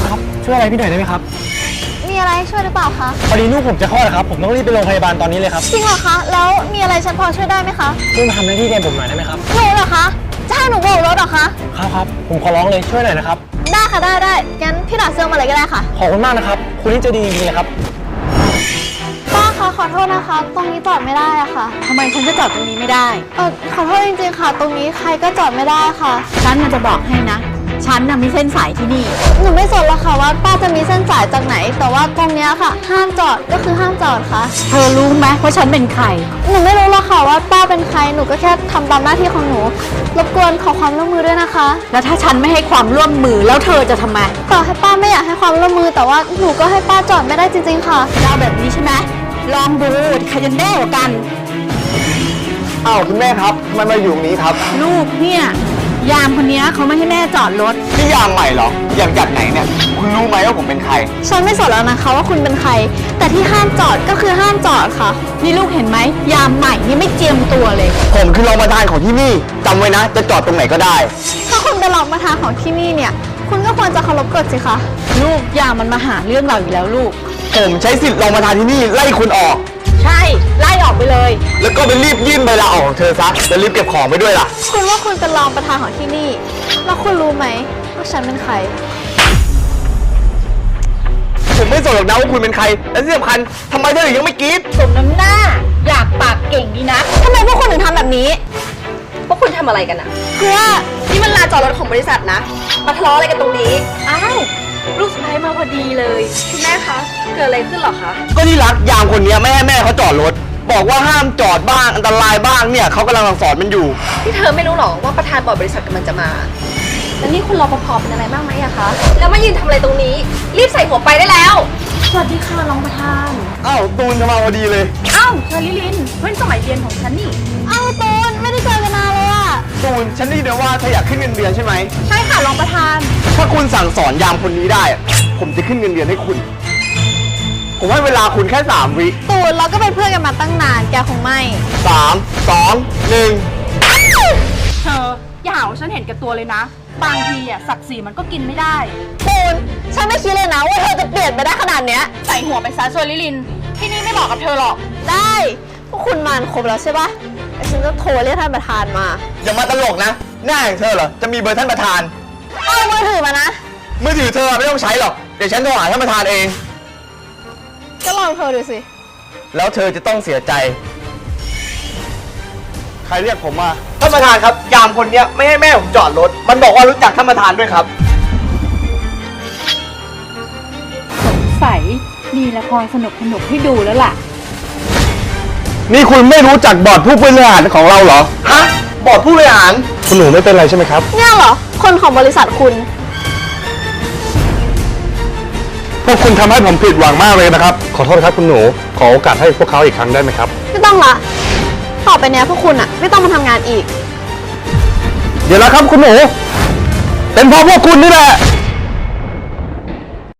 ษครับ ช่วยอะไรพี่หน่อยได้ไหมครับมีอะไรช่วยหรือเปล่าคะ พอดีลูกผมจะคลอดนะครับ ผมต้องรีบไปโรงพยาบาลตอนนี้เลยครับจริงเหรอคะ แล้วมีอะไรฉันพอช่วยได้ไหมคะช่วยมาทำหน้าที่แทนผมหน่อยได้ไหมครับหนูเหรอคะจะให้หนูโบกรถเหรอคะ ครับครับผมขอร้องเลยช่วยหน่อยนะครับได้ค่ะได้ได้งั้นพี่หนาเสื้อมาเลยก็ได้ค่ะ ขอบคุณมากนะครับคุณนี่ใจะดีจริงๆเลยครับ ป้าคะขอโทษนะคะ ตรงนี้จอดไม่ได้อะค่ะ ทำไมฉันจะจอดตรงนี้ไม่ได้ เออขอโทษจริงๆค่ะ ตรงนี้ใครก็จอดไม่ได้ค่ะ ฉันน่ะจะบอกให้นะ ฉันน่ะมีเส้นสายที่นี่ หนูไม่สนหรอกค่ะว่าป้าจะมีเส้นสายจากไหน แต่ว่าตรงเนี้ยค่ะ ห้ามจอดก็คือห้ามจอดค่ะ เธอรู้ไหมว่าฉันเป็นใคร หนูไม่รู้หรอกค่ะว่าป้าเป็นใคร หนูก็แค่ทำตามหน้าที่ของหนู รบกวนขอความร่วมมือด้วยนะคะ แล้วถ้าฉันไม่ให้ความร่วมมือแล้วเธอจะทำไมต่อให้ป้าไม่อยากให้ความร่วมมือ แต่ว่าหนูก็ให้ป้าจอดไม่ได้จริง ๆ ค่ะจะเอาแบบนี้ใช่ไหมลองดูใครจะแน่กว่ากัน อ้าวคุณแม่ครับทำไมมาอยู่ตรงนี้ครับ ลูกเนี่ย ยามคนเนี้ยเขาไม่ให้แม่จอดรถนี่ยามใหม่เหรออย่างจากไหนเนี่ย คุณรู้ไหมว่าผมเป็นใคร ฉันไม่สนแล้วนะคะว่าคุณเป็นใคร แต่ที่ห้ามจอดก็คือห้ามจอดค่ะ นี่ลูกเห็นไหม ยามใหม่นี่ไม่เจียมตัวเลย ผมคือรองประธานของที่นี่จำไว้นะ จะจอดตรงไหนก็ได้ ถ้าคุณเป็นรองประธานของที่นี่เนี่ย คุณก็ควรจะเคารพกฎสิคะ ลูกยามมันมาหาเรื่องเราอยู่แล้วลูก ผมใช้สิทธิ์รองประธานที่นี่ไล่คุณออก ใช่ไล่ออก ไปเลย แล้วก็ไปรีบยื่นใบลาออกของเธอซะแล้วรีบเก็บของไปด้วยล่ะ คุณว่าคุณเป็นรองประธานของที่นี่ แล้วคุณรู้ไหมว่าฉันเป็นใคร ผมไม่สนหรอกนะว่าคุณเป็นใคร และที่สำคัญทำไมเธอถึงยังไม่กรี๊ดสมน้ำหน้า อยากปากเก่งดีนะทำไมพวกคุณถึงทำแบบนี้ พวกคุณทำอะไรกันอะเพื่อนี่มันลานจอดรถของบริษัทนะ มาทะเลาะอะไรกันตรงนี้ อ้าว ลูกสะพ้ายมาพอดีเลย คุณแม่คะ เกิดอะไรขึ้นเหรอคะ ก็ที่รักยามคนเนี้ยไม่ให้แม่เขาจอดรถ บอกว่าห้ามจอดบ้างอันตรายบ้างเนี่ยเขากำลังสั่งสอนมันอยู่ ที่เธอไม่รู้หรอว่าประธานบอร์ดบริษัทกำลังจะมา แล้วนี่คุณรปภเป็นอะไรบ้างไหมอะคะ แล้วมายืนทำอะไรตรงนี้ รีบใส่หัวไปได้แล้ว สวัสดีค่ะรองประธาน อ้าวตูนจะมาพอดีเลย เอ้าเชอริลิน เพื่อนสมัยเรียนของฉันนี่ เอาตูนไม่ได้เจอกันนานเลยอะตูนฉันได้ยินมาว่าเธออยากขึ้นเงินเดือนใช่ไหม ใช่ค่ะรองประธาน ถ้าคุณสั่งสอนยามคนนี้ได้อะผมจะขึ้นเงินเดือนให้คุณ ผมให้เวลาคุณแค่ 3 วิ ตูนเราก็เป็นเพื่อนกันมาตั้งนานแกคงไม่ 3 2 1 เธออย่าหาว่าฉันเห็นแก่ตัวเลยนะ บางทีอะศักดิ์ศรีมันก็กินไม่ได้ ตูน ฉันไม่คิดเลยนะว่าเธอจะเปลี่ยนไปได้ขนาดเนี้ย ใส่หัวไปซะเชอริลิน ที่นี่ไม่บอกกับเธอหรอก ได้พวกคุณมานครบแล้วใช่ปะเดี๋ยวฉันจะโทรเรียกท่านประธานมา อย่ามาตลกนะ หน้าอย่างเธอเหรอ จะมีเบอร์ท่านประธาน เอามือถือมานะ มือถือเธอไม่ต้องใช้หรอก เดี๋ยวฉันโทรหาท่านประธานเอง ก็ลองโทรดูสิ แล้วเธอจะต้องเสียใจ ใครเรียกผมมาท่านประธานครับ ยามคนเนี้ยไม่ให้แม่ผมจอดรถ มันบอกว่ารู้จักท่านประธานด้วยครับใสมีละครสนุกสนุกๆให้ดูแล้วล่ะ นี่คุณไม่รู้จักบอร์ดผู้บริหารของเราเหรอ ฮะ บอร์ดผู้บริหาร คุณหนูไม่เป็นไรใช่ไหมครับ เนี่ยเหรอ คนของบริษัทคุณ วกคุณทำให้ผมผิดหวังมากเลยนะครับ ขอโทษครับคุณหนู ขอโอกาสให้พวกเขาอีกครั้งได้ไหมครับ ไม่ต้องละต่อไปเนี้ยพวกคุณอะไม่ต้องมาทำงานอีก เดี๋ยวแล้วครับคุณหนู เป็นเพราะพวกคุณนี่แหละ